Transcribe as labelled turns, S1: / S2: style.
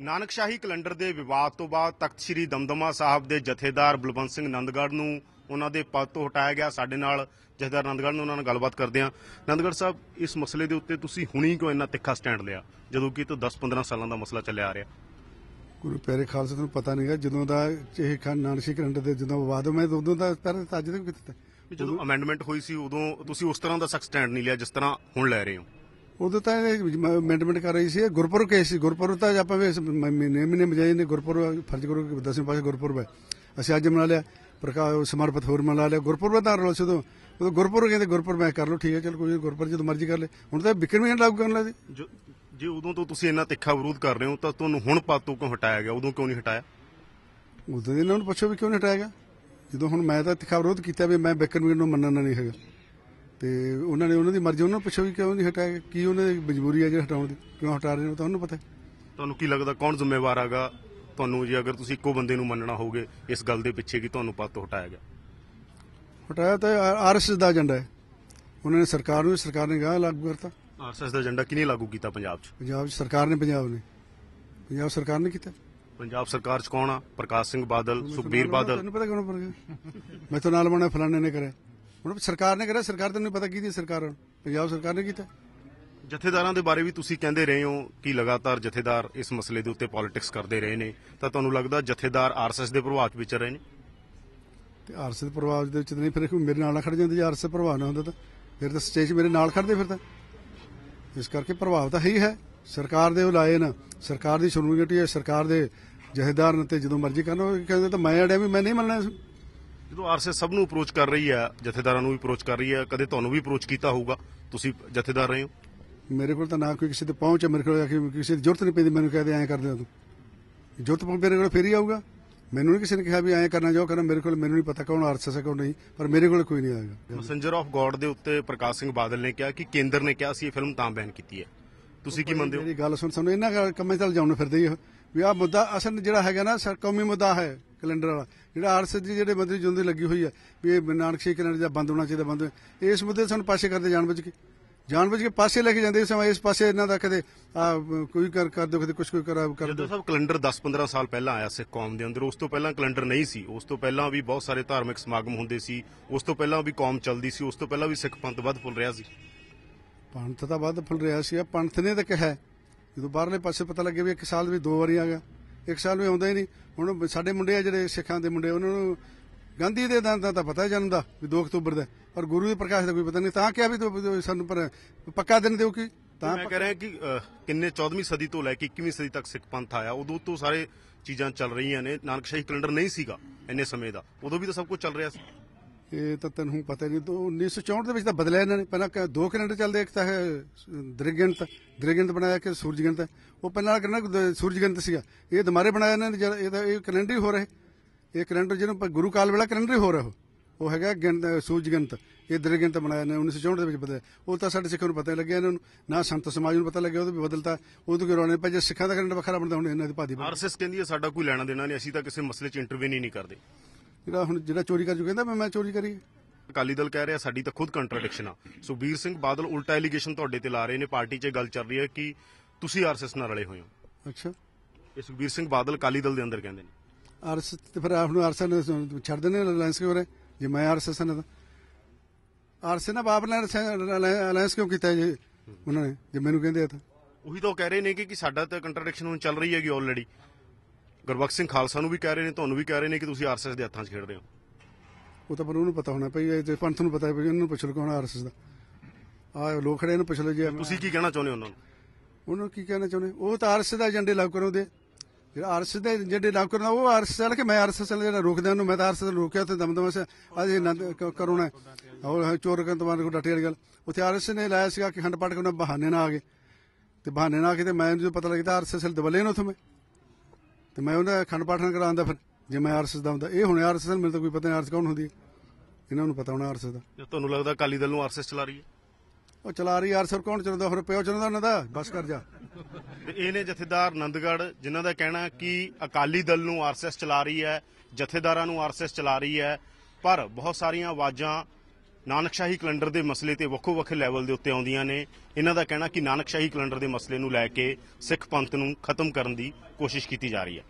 S1: ਨਾਨਕਸ਼ਾਹੀ calendar ਦੇ ਵਿਵਾਦ ਤੋਂ ਬਾਅਦ ਤਖਤ ਸ੍ਰੀ ਦਮਦਮਾ ਸਾਹਿਬ ਦੇ ਜਥੇਦਾਰ ਬਲਵੰਤ ਸਿੰਘ ਨੰਦਗੜ੍ਹ ਨੂੰ ਉਹਨਾਂ ਦੇ ਪਦ ਤੋਂ ਹਟਾਇਆ ਗਿਆ। ਸਾਡੇ ਨਾਲ ਜਥੇਦਾਰ ਨੰਦਗੜ੍ਹ ਨੂੰ ਉਹਨਾਂ ਨਾਲ ਗੱਲਬਾਤ ਕਰਦੇ ਹਾਂ। ਨੰਦਗੜ੍ਹ ਸਾਹਿਬ ਇਸ ਮਸਲੇ ਦੇ ਉੱਤੇ ਤੁਸੀਂ ਹੁਣੀ ਕਿਉਂ ਇੰਨਾ ਤਿੱਖਾ ਸਟੈਂਡ ਲਿਆ? ਜਦੋਂ ਕਿ ਇਹ ਤੋਂ 10-15 ਸਾਲਾਂ ਦਾ ਮਸਲਾ ਚੱਲਿਆ ਆ ਰਿਹਾ।
S2: ਗੁਰੂ ਪਿਆਰੇ ਖਾਲਸਾ ਨੂੰ ਪਤਾ ਨਹੀਂਗਾ ਜਦੋਂ ਦਾ ਇਹ ਖਾਨ ਨਾਨਕੀ ਕਰੰਟ ਦੇ ਜਦੋਂ ਵਿਵਾਦ ਮੈਂ ਉਦੋਂ ਦਾ ਪਹਿਲਾਂ ਤਾਂ ਅੱਜ ਤੱਕ ਕੀਤਾ।
S1: ਜਦੋਂ ਅਮੈਂਡਮੈਂਟ ਹੋਈ ਸੀ ਉਦੋਂ ਤੁਸੀਂ ਉਸ ਤਰ੍ਹਾਂ ਦਾ ਸਖਤ ਸਟੈਂਡ ਨਹੀਂ ਲਿਆ ਜਿਸ ਤਰ੍ਹਾਂ ਹੁਣ ਲੈ ਰਹੇ ਹੋ।
S2: ਉਦੋਂ ਤਾਂ ਅਮੈਂਡਮੈਂਟ ਕਰ ਰਹੀ ਸੀ ਇਹ ਗੁਰਪੁਰਬ ਕੇਸ ਸੀ। ਗੁਰਪੁਰਬ ਤਾਂ ਆਪਾਂ ਵੀ ਮਹੀਨੇ ਮਹੀਨੇ ਮਜਾਏ ਨੇ ਗੁਰਪੁਰਬ ਫਰਜ਼ ਕਰੋ ਕਿ ਦਸਵੇਂ ਪਾਸੇ ਗੁਰਪੁਰਬ ਹੈ। ਅਸੀਂ ਅੱਜ ਮਨਾ ਲਿਆ ਪ੍ਰਕਾਸ਼ ਸਮਰਪਿਤ ਹੋਰ ਮਨਾ ਲਿਆ। ਗੁਰਪੁਰਬ ਦਾ ਰੋਲ ਸੀ ਉਦੋਂ। ਉਦੋਂ ਗੁਰਪੁਰਬ ਕਹਿੰਦੇ ਗੁਰਪੁਰਬ ਮੈਂ ਕਰ ਲਓ ਠੀਕ ਹੈ ਚਲ ਕੋਈ ਗੁਰਪੁਰਬ ਜਦੋਂ ਮਰਜ਼ੀ ਕਰ ਲੈ। ਹੁਣ ਤਾਂ ਵਿਕਰ ਵੀ ਲਾਗੂ ਕਰਨ ਲੱਗੇ।
S1: ਜੋ- ਉਦੋਂ ਤੋਂ ਤੁਸੀਂ ਇੰਨਾ ਤਿੱਖਾ ਵਿਰੋਧ ਕਰ ਰਹੇ ਹੋ ਤਾਂ ਤੁਹਾਨੂੰ ਹੁਣ ਪਦ ਤੋਂ ਕਿਉਂ ਹਟਾਇਆ ਗਿਆ? ਉਦੋਂ ਕਿਉਂ ਨਹੀਂ ਹਟਾਇਆ?
S2: ਉਦੋਂ ਇਹਨਾਂ ਨੂੰ ਪੁੱਛੋ ਵੀ ਕਿਉਂ ਨਹੀਂ ਹਟਾਇਆ ਗਿਆ? ਜਦੋਂ ਹੁਣ ਮੈਂ ਤਾਂ ਤਿੱਖਾ ਵਿਰੋਧ ਕੀਤਾ ਵੀ ਮੈਂ ਵਿਕਰ ਮੀਰ ਨੂੰ ਮੰਨਣਾ ਨਹੀਂ ਹੈਗਾ। ਤੇ ਉਹਨਾਂ ਨੇ ਉਹਨਾਂ ਦੀ ਮਰਜ਼ੀ ਉਹਨਾਂ ਨੂੰ ਪੁੱਛੋ ਵੀ ਕਿਉਂ ਨਹੀਂ ਹਟਾਇਆ ਗਿਆ? ਕੀ ਉਹਨਾਂ ਦੀ ਮਜਬੂਰੀ ਹੈ ਜਿਹੜਾ ਹਟਾਉਣ ਦੀ ਕਿਉਂ ਹਟਾ ਰਹੇ ਨੇ ਉਹ ਤਾਂ ਉਹਨੂੰ ਪਤਾ ਹੈ।
S1: ਤੁਹਾਨੂੰ ਕੀ ਲੱਗਦਾ ਕੌਣ ਜ਼ਿੰਮੇਵਾਰ ਹੈਗਾ? ਤੁਹਾਨੂੰ ਜੇ ਅਗਰ ਤੁਸੀਂ ਇੱਕੋ ਬੰਦੇ ਨੂੰ ਮੰਨਣਾ ਹੋਗੇ ਇਸ ਗੱਲ ਦੇ ਪਿੱਛੇ ਕਿ ਤੁਹਾਨੂੰ ਪਦ ਤੋਂ ਹਟਾਇਆ ਗਿਆ?
S2: ਹਟਾਇਆ ਤਾਂ ਆਰਐਸਐਸ ਦਾ ਏਜੰਡਾ ਹੈ। ਉਹਨਾਂ ਨੇ ਸਰਕਾਰ ਨੂੰ ਸਰਕਾਰ ਨੇ ਗਾਹ ਲਾਗੂ ਕਰਤਾ।
S1: ਆਰਐਸਐਸ ਦਾ ਏਜੰਡਾ ਕਿਹਨੇ ਲਾਗੂ ਕੀਤਾ ਪੰਜਾਬ 'ਚ?
S2: ਪੰਜਾਬ 'ਚ ਸਰਕਾਰ ਨੇ ਪੰਜਾਬ ਨੇ। ਪੰਜਾਬ ਸਰਕਾਰ ਨੇ ਕੀਤਾ।
S1: ਪੰਜਾਬ ਸਰਕਾਰ 'ਚ ਕੌਣ ਆ? ਪ੍ਰਕਾਸ਼ ਸਿੰਘ ਬਾਦਲ ਸੁਖਬੀਰ ਬਾਦਲ।
S2: ਤੈਨੂੰ ਪਤਾ ਕਿਉਂ ਪਰ ਮੈਂ ਤਾਂ ਨਾਲ ਬਣਾ ਫਲਾਣੇ ਨੇ ਕਰਿਆ। ਹੁਣ ਸਰਕਾਰ ਨੇ ਕਰਿਆ ਸਰਕਾਰ ਤੈਨੂੰ ਪਤਾ ਕੀ ਦੀ ਸਰਕਾਰ ਹੁਣ? ਪੰਜਾਬ ਸਰਕਾਰ ਨੇ ਕੀਤਾ।
S1: ਜਥੇਦਾਰਾਂ ਦੇ ਬਾਰੇ ਵੀ ਤੁਸੀਂ ਕਹਿੰਦੇ ਰਹੇ ਹੋ ਕਿ ਲਗਾਤਾਰ ਜਥੇਦਾਰ ਇਸ ਮਸਲੇ ਦੇ ਉੱਤੇ ਪੋਲਿਟਿਕਸ ਕਰਦੇ ਰਹੇ ਨੇ। ਤਾਂ ਤੁਹਾਨੂੰ ਲੱਗਦਾ ਜਥੇਦਾਰ ਆਰਐਸਐਸ ਦੇ ਪ੍ਰਭਾਵ 'ਚ ਵਿਚਰ ਰਹੇ ਨੇ?
S2: ਤੇ ਆਰਐਸ ਦੇ ਪ੍ਰਭਾਵ ਦੇ ਵਿੱਚ ਨਹੀਂ ਫਿਰ ਕੋਈ ਮੇਰੇ ਨਾਲ ਨਾ ਖੜ ਜਾਂਦੇ ਜੇ ਆਰਐਸ ਦਾ ਪ੍ਰਭਾਵ ਨਾ ਹੁੰਦਾ ਤਾਂ। ਫਿਰ ਤਾਂ ਸਟੇਜ ਮੇਰੇ ਨਾਲ ਖੜਦੇ ਫਿਰ ਤਾਂ। ਇਸ ਕਰਕੇ ਪ੍ਰਭਾਵ ਤਾਂ ਹੈ ਹੀ ਹੈ। ਸਰਕਾਰ ਦੇ ਲਾਏ ਨਾ ਸਰਕਾਰ ਦੀ ਸ਼ਰਮਿੰਗਟੀ ਹੈ ਸਰਕਾਰ ਦੇ ਜਹੇਦਾਰ ਨੇ ਤੇ ਜਦੋਂ ਮਰਜ਼ੀ ਕਰਨ ਉਹ ਕਹਿੰਦੇ ਤਾਂ ਮੈਂ ਅੜਿਆ ਵੀ ਮੈਂ ਨਹੀਂ ਮੰਨਣਾ।
S1: ਜਦੋਂ ਆਰਐਸਐਸ ਸਭ ਨੂੰ ਅਪਰੋਚ ਕਰ ਰਹੀ ਹੈ ਜਥੇਦਾਰਾਂ ਨੂੰ ਵੀ ਅਪਰੋਚ ਕਰ ਰਹੀ ਹੈ ਕਦੇ ਤੁਹਾਨੂੰ ਵੀ ਅਪਰੋਚ ਕੀਤਾ ਹੋਊਗਾ? ਤੁਸੀਂ ਜਥੇਦਾਰ ਰਹੇ ਹੋ?
S2: ਮੇਰੇ ਕੋਲ ਤਾਂ ਨਾ ਕੋਈ ਕਿਸੇ ਤੇ ਪਹੁੰਚ ਹੈ ਮੇਰੇ ਕੋਲ ਕਿ ਕਿਸੇ ਦੀ ਜ਼ਰੂਰਤ ਨਹੀਂ ਪੈਂਦੀ ਮੈਨੂੰ ਕਹਦੇ ਐਂ ਕਰਦੇ ਤੂੰ। ਜ਼ਰੂਰਤ ਪਊ ਮੇਰੇ ਕੋਲ ਫੇਰ ਹੀ ਆਊਗਾ। ਮੈਨੂੰ ਨਹੀਂ ਕਿਸੇ ਨੇ ਕਿਹਾ ਵੀ ਐਂ ਕਰਨਾ ਜੋ ਕਰਨਾ ਮੇਰੇ ਕੋਲ ਮੈਨੂੰ ਨਹੀਂ ਪਤਾ ਕੌਣ ਆਰਐਸਐਸ ਹੈ ਕੌਣ ਨਹੀਂ ਪਰ ਮੇਰੇ ਕੋਲ ਕੋਈ ਨਹੀਂ ਆਏਗਾ।
S1: ਮੈਸੇਂਜਰ ਆਫ ਗੋਡ ਦੇ ਉੱਤੇ ਪ੍ਰਕਾਸ਼ ਸਿੰਘ ਬਾਦਲ ਨੇ ਕਿਹਾ ਕਿ ਕੇਂਦਰ ਨੇ ਕਿਹਾ ਸੀ ਇਹ ਫਿਲਮ ਤਾਂ ਬੈਨ ਕੀਤੀ ਹੈ। ਤੁਸੀਂ ਕੀ ਮੰਨਦੇ ਹੋ?
S2: ਮੇਰੀ ਗੱਲ ਸੁਣ ਸਾਨੂੰ ਇਹਨਾਂ ਕੰਮਾਂ ਚੱਲ ਜਾਉਣ ਫਿਰਦੇ ਹੀ। ਵੀ ਆਹ ਮੁੱਦਾ ਅਸਲ ਜਿਹੜਾ ਹੈਗਾ ਨਾ ਸਰ ਕੌਮੀ ਮੁੱਦਾ ਹੈ। ਕੈਲੰਡਰ ਵਾਲਾ ਜਿਹੜਾ ਆਰਐਸਐਸ ਦੀ ਜਿਹੜੇ ਮੰਤਰੀ ਜੁੰਦੀ ਲੱਗੀ ਹੋਈ ਹੈ ਵੀ ਇਹ ਨਾਨਕਸ਼ੀ ਕੈਲੰਡਰ ਜਾਂ ਬੰਦ ਹੋਣਾ ਚਾਹੀਦਾ ਬੰਦ। ਇਸ ਮੁੱਦੇ 'ਤੇ ਸਾਨੂੰ ਪਾਸੇ ਕਰਦੇ ਜਾਣ ਬੁੱਝ ਕੇ। ਜਾਣ ਬੁੱਝ ਕੇ ਪਾਸੇ ਲੈ ਕੇ ਜਾਂਦੇ ਇਸ ਇਸ ਪਾਸੇ ਇਹਨਾਂ ਦਾ ਕਦੇ ਕੋਈ ਕਰ ਕਰ ਦੋ ਕਦੇ ਕੁਝ ਕੋਈ ਕਰਾ ਕਰ ਦੋ
S1: ਸਭ ਕੈਲੰਡਰ 10-15 ਸਾਲ ਪਹਿਲਾਂ ਆਇਆ ਸਿੱਖ ਕੌਮ ਦੇ ਅੰਦਰ ਉਸ ਤੋਂ ਪਹਿਲਾਂ ਕੈਲੰਡਰ ਨਹੀਂ ਸੀ। ਉਸ ਤੋਂ ਪਹਿਲਾਂ ਵੀ ਬਹੁਤ ਸਾਰੇ ਧਾਰਮਿਕ ਸਮਾਗਮ ਹੁੰਦੇ ਸੀ। ਉਸ ਤੋਂ ਪਹਿਲਾਂ ਵੀ ਕੌਮ ਚੱਲਦੀ ਸੀ। ਉਸ ਤੋਂ ਪਹਿਲਾਂ ਵੀ ਸਿੱਖ ਪੰਥ ਵੱਧ ਫੁੱਲ ਰਿਹਾ ਸੀ।
S2: ਪੰਥ ਤਾਂ ਵੱਧ ਫੁੱਲ ਰਿਹਾ ਸੀ। ਪੰਥ ਨੇ ਤਾਂ ਕਿਹਾ ਜਦੋਂ ਬਾਹਰਲੇ ਪਾਸੇ ਪਤਾ ਲੱਗਿਆ ਵੀ ਇੱਕ ਸਾਲ ਵੀ ਦੋ ਵਾਰੀ ਆ ਗਿਆ। ਇੱਕ ਸਾਲ ਵੀ ਆਉਂਦਾ ਹੀ ਨਹੀਂ। ਹੁਣ ਸਾਡੇ ਮੁੰਡੇ ਆ ਜਿਹੜੇ ਸਿੱਖਾਂ ਦੇ ਮੁੰਡੇ, ਉਹਨਾਂ ਨੂੰ ਗਾਂਧੀ ਦੇ ਦਾਂ ਦਾ ਤਾਂ ਪਤਾ ਹੈ ਜਨਮ ਦਾ ਵੀ 2 ਅਕਤੂਬਰ ਦਾ। ਪਰ ਗੁਰੂ ਦੇ ਪ੍ਰਕਾਸ਼ ਦਾ ਕੋਈ ਪਤਾ ਨਹੀਂ। ਤਾਂ ਕਿਹਾ ਵੀ ਸਾਨੂੰ ਪਰ ਪੱਕਾ ਦਿਨ ਦਿਓ ਕੀ? ਤਾਂ
S1: ਮੈਂ ਕਹਿ ਰਿਹਾ ਕਿ ਕਿੰਨੇ 14ਵੀਂ ਸਦੀ ਤੋਂ ਲੈ ਕੇ 21ਵੀਂ ਸਦੀ ਤੱਕ ਸਿੱਖ ਪੰਥ ਆਇਆ, ਉਦੋਂ ਤੋਂ ਸਾਰੇ ਚੀਜ਼ਾਂ ਚੱਲ ਰਹੀਆਂ ਨੇ। ਨਾਨਕਸ਼ਾਹੀ ਕੈਲੰਡਰ ਨਹੀਂ ਸੀਗਾ ਇੰਨੇ ਸਮੇਂ ਦਾ। ਉਦੋਂ ਵੀ ਤਾਂ ਸਭ ਕੁਝ ਚੱਲ ਰਿਹਾ ਸੀ।
S2: ਇਹ ਤਾਂ ਤੈਨੂੰ ਪਤਾ ਨਹੀਂ, ਤੋਂ 1964 ਦੇ ਵਿੱਚ ਤਾਂ ਬਦਲਿਆ ਇਹਨਾਂ ਨੇ। ਪਹਿਲਾਂ ਦੋ ਕੈਲੰਡਰ ਚੱਲਦੇ ਇੱਕ ਤਾਂ ਹੈ ਦ੍ਰਿਗੰਤ ਦ੍ਰਿਗੰਤ ਬਣਾਇਆ ਕਿ ਸੂਰਜਗੰਤ ਉਹ ਪਹਿਲਾਂ ਵਾਲਾ ਕੈਲੰਡਰ ਸੀਗਾ। ਇਹ ਦੁਬਾਰੇ ਬਣਾਇਆ ਇਹਨਾਂ ਨੇ ਜਿਹੜਾ ਇਹਦਾ ਇਹ ਕੈਲੰਡਰ ਹੀ ਹੋ। ਰਿਹਾ ਇਹ ਕੈਲੰਡਰ ਜਿਹਨੂੰ ਗੁਰੂ ਕਾਲ ਵੇਲਾ ਕੈਲੰਡਰ ਹੀ ਹੋ ਰਿਹਾ ਉਹ। ਹੈਗਾ ਗਿਣਤ ਇਹ ਦ੍ਰਿਗੰਤ ਬਣਾਇਆ ਨੇ 1964 ਦੇ ਵਿੱਚ ਬਦਲਿਆ। ਉਹ ਤਾਂ ਸਾਡੇ ਸਿੱਖਾਂ ਨੂੰ ਪਤਾ ਨਹੀਂ ਲੱਗਿਆ ਇਹਨਾਂ ਨੂੰ। ਨਾ ਸੰਤ ਸਮਾਜ ਨੂੰ ਪਤਾ ਲੱਗਿਆ ਉਹ ਵੀ ਬਦਲਤਾ। ਉਹ ਤੋਂ ਕਿਉਂ ਰੌਣੇ ਪਏ। ਜੇ ਸਿੱਖਾਂ ਦਾ ਕੈਲੰਡਰ ਵੱਖਰਾ ਬਣਦਾ, ਹੁਣ ਇਹਨਾਂ ਦੀ ਭਾਦੀ
S1: ਆਰਐਸਐਸ ਕਹਿੰਦੀ ਹੈ ਸਾਡਾ ਕੋਈ ਲੈਣਾ ਦੇਣਾ ਨਹੀਂ, ਅਸੀਂ ਤਾਂ ਕਿਸੇ ਮਸਲੇ 'ਚ ਇੰਟਰਵੀਨ ਹੀ ਨਹੀਂ ਕਰਦੇ।
S2: ਜਿਹੜਾ ਹੁਣ ਜਿਹੜਾ ਚੋਰੀ ਕਰ ਜੂ ਕਹਿੰਦਾ ਮੈਂ ਚੋਰੀ ਕਰੀ।
S1: ਅਕਾਲੀ ਦਲ ਕਹਿ ਰਿਹਾ ਸਾਡੀ ਤਾਂ ਖੁਦ ਕੰਟਰਡਿਕਸ਼ਨ ਆ। ਸੁਖਬੀਰ ਸਿੰਘ ਬਾਦਲ ਉਲਟਾ ਐਲੀਗੇਸ਼ਨ ਤੁਹਾਡੇ ਤੇ ਲਾ ਰਹੇ ਨੇ ਪਾਰਟੀ 'ਚ ਗੱਲ ਚੱਲ ਰਹੀ ਹੈ ਕਿ ਤੁਸੀਂ ਆਰਐਸਐਸ ਨਾਲ ਰਲੇ ਹੋਏ ਹੋ।
S2: ਅੱਛਾ।
S1: ਇਹ ਸੁਖਬੀਰ ਸਿੰਘ ਬਾਦਲ ਅਕਾਲੀ ਦਲ ਦੇ ਅੰਦਰ ਕਹਿੰਦੇ ਨੇ।
S2: ਆਰਐਸ ਤੇ ਫਿਰ ਆਪ ਨੂੰ ਆਰਐਸ ਨੇ ਛੱਡ ਦੇਣੇ ਅਲਾਈਅੰਸ ਕਿਉਂ ਰਹੇ ਜੇ ਮੈਂ ਆਰਐਸ ਨੇ ਤਾਂ। ਆਰਐਸ ਨੇ ਬਾਪ ਨਾਲ ਅਲਾਈਅੰਸ ਕਿਉਂ ਕੀਤਾ ਜੀ ਉਹਨਾਂ ਨੇ? ਜੇ ਮੈਨੂੰ ਕਹਿੰਦੇ ਆ ਤਾਂ।
S1: ਉਹੀ ਤਾਂ ਉਹ ਕਹਿ ਰਹੇ ਨੇ ਕਿ ਸਾਡਾ ਤਾਂ ਕੰਟਰਡਿਕਸ਼ਨ ਹੁਣ ਚੱਲ ਰਹੀ ਹੈਗੀ ਆਲਰੇਡੀ ਗੁਰਬਖਸ਼ ਸਿੰਘ ਖਾਲਸਾ ਨੂੰ ਵੀ ਕਹਿ ਰਹੇ ਨੇ ਤੁਹਾਨੂੰ ਵੀ ਕਹਿ ਰਹੇ ਨੇ ਕਿ ਤੁਸੀਂ ਆਰਐਸਐਸ ਦੇ ਹੱਥਾਂ 'ਚ ਖੇਡ ਰਹੇ ਹੋ।
S2: ਉਹ ਤਾਂ ਪਰ ਉਹਨੂੰ ਪਤਾ ਹੋਣਾ ਭਈ ਇਹ ਤੇ ਪੰਥ ਨੂੰ ਪਤਾ ਹੈ ਭਈ ਉਹਨੂੰ ਪੁੱਛ ਲਓ ਕੌਣ ਆਰਐਸ ਦਾ। ਆ ਲੋਕ ਖੜੇ ਇਹਨੂੰ ਪੁੱਛ ਲਓ ਜੀ
S1: ਤੁਸੀਂ ਕੀ ਕਹਿਣਾ ਚਾਹੁੰਦੇ ਹੋ ਉਹਨਾਂ ਨੂੰ?
S2: ਉਹਨੂੰ ਕੀ ਕਹਿਣਾ ਚਾਹੁੰਦੇ? ਉਹ ਤਾਂ ਆਰਐਸ ਦਾ ਏਜੰਡੇ ਲਾਗੂ ਕਰਾਉਂਦੇ ਜਿਹੜਾ ਆਰਐਸ ਦੇ ਏਜੰਡੇ ਲਾਗੂ ਕਰਨਾ ਉਹ ਆਰਐਸ ਵਾਲਾ ਕਿ ਮੈਂ ਆਰਐਸ ਵਾਲਾ ਜਿਹੜਾ ਰੋਕਦਾ ਉਹਨੂੰ ਮੈਂ ਤਾਂ ਆਰਐਸ ਨੂੰ ਰੋਕਿਆ ਤੇ ਦਮਦਮਾ ਸੇ ਅੱਜ ਇਹ ਨੰਦ ਕ- ਕਰੋਨਾ ਉਹ ਚੋਰ ਕਰਨ ਤੋਂ ਬਾਅਦ ਕੋਈ ਡਾਟੀ ਵਾਲੀ ਗੱਲ। ਉੱਥੇ ਆਰਐਸ ਨੇ ਲਾਇਆ ਸੀਗਾ ਕਿ ਖੰਡ ਪਾਠ ਕੇ ਉਹਨਾਂ ਬਹਾਨੇ ਨਾਲ ਆ ਗਏ। ਤੇ ਬਹਾਨੇ ਨਾਲ ਆ ਕੇ ਤੇ ਮੈਂ ਜਦੋਂ ਪਤਾ ਲੱਗਦਾ ਆਰਐਸ ਵਾਲੇ ਦਬਲੇ ਨੇ ਉੱਥੇ ਮੈਂ। ਤੇ ਮੈਂ ਉਹਨਾਂ ਖੰਡ ਪਾਠ ਨਾਲ ਕਰਾਉਂਦਾ ਫਿਰ ਜੇ ਮੈਂ ਆਰਐਸ ਦਾ ਹੁੰਦਾ। ਇਹ ਹੁਣ ਆਰਐਸ ਮੈਨੂੰ ਤਾਂ ਕੋਈ ਪਤਾ ਨਹੀਂ ਆਰਐਸ ਕੌਣ ਹੁੰਦੀ ਹੈ। ਇਹਨਾਂ ਨੂੰ ਪਤਾ ਹੋਣਾ ਆਰਐਸ ਦਾ।
S1: ਜੇ ਤੁਹਾਨੂੰ ਲੱਗਦਾ ਅਕਾਲੀ ਦਲ ਨੂੰ ਆਰਐਸਐਸ ਚਲਾ ਰਹੀ ਹੈ।
S2: ਉਹ ਚਲਾ ਰਹੀ ਆਰਐਸ ਕੌਣ ਚਲਾਉਂਦਾ? ਹੋਰ ਪਿਓ ਚਲਾਉਂਦਾ ਉਹਨਾਂ ਦਾ? ਬਸ ਕਰ ਜਾ।
S1: ਤੇ ਇਹ ਨੇ ਜਥੇਦਾਰ ਨੰਦਗੜ੍ਹ ਜਿਨ੍ਹਾਂ ਦਾ ਕਹਿਣਾ ਕਿ ਅਕਾਲੀ ਦਲ ਨੂੰ ਆਰਐਸਐਸ ਚਲਾ ਰਹੀ ਹੈ ਜਥੇਦਾਰਾਂ ਨੂੰ ਆਰਐਸਐਸ ਚਲਾ ਰਹੀ ਹੈ। ਪਰ ਬਹੁਤ ਸਾਰੀਆਂ ਆਵਾਜ਼ਾਂ ਨਾਨਕਸ਼ਾਹੀ ਕੈਲੰਡਰ ਦੇ ਮਸਲੇ ਤੇ ਵੱਖੋ ਵੱਖ ਲੈਵਲ ਦੇ ਉੱਤੇ ਆਉਂਦੀਆਂ ਨੇ। ਇਹਨਾਂ ਦਾ ਕਹਿਣਾ ਕਿ ਨਾਨਕਸ਼ਾਹੀ ਕੈਲੰਡਰ ਦੇ ਮਸਲੇ ਨੂੰ ਲੈ ਕੇ ਸਿੱਖ ਪੰਥ ਨੂੰ ਖਤਮ ਕਰਨ ਦੀ ਕੋਸ਼ਿਸ਼ ਕੀਤੀ ਜਾ ਰਹੀ ਹੈ।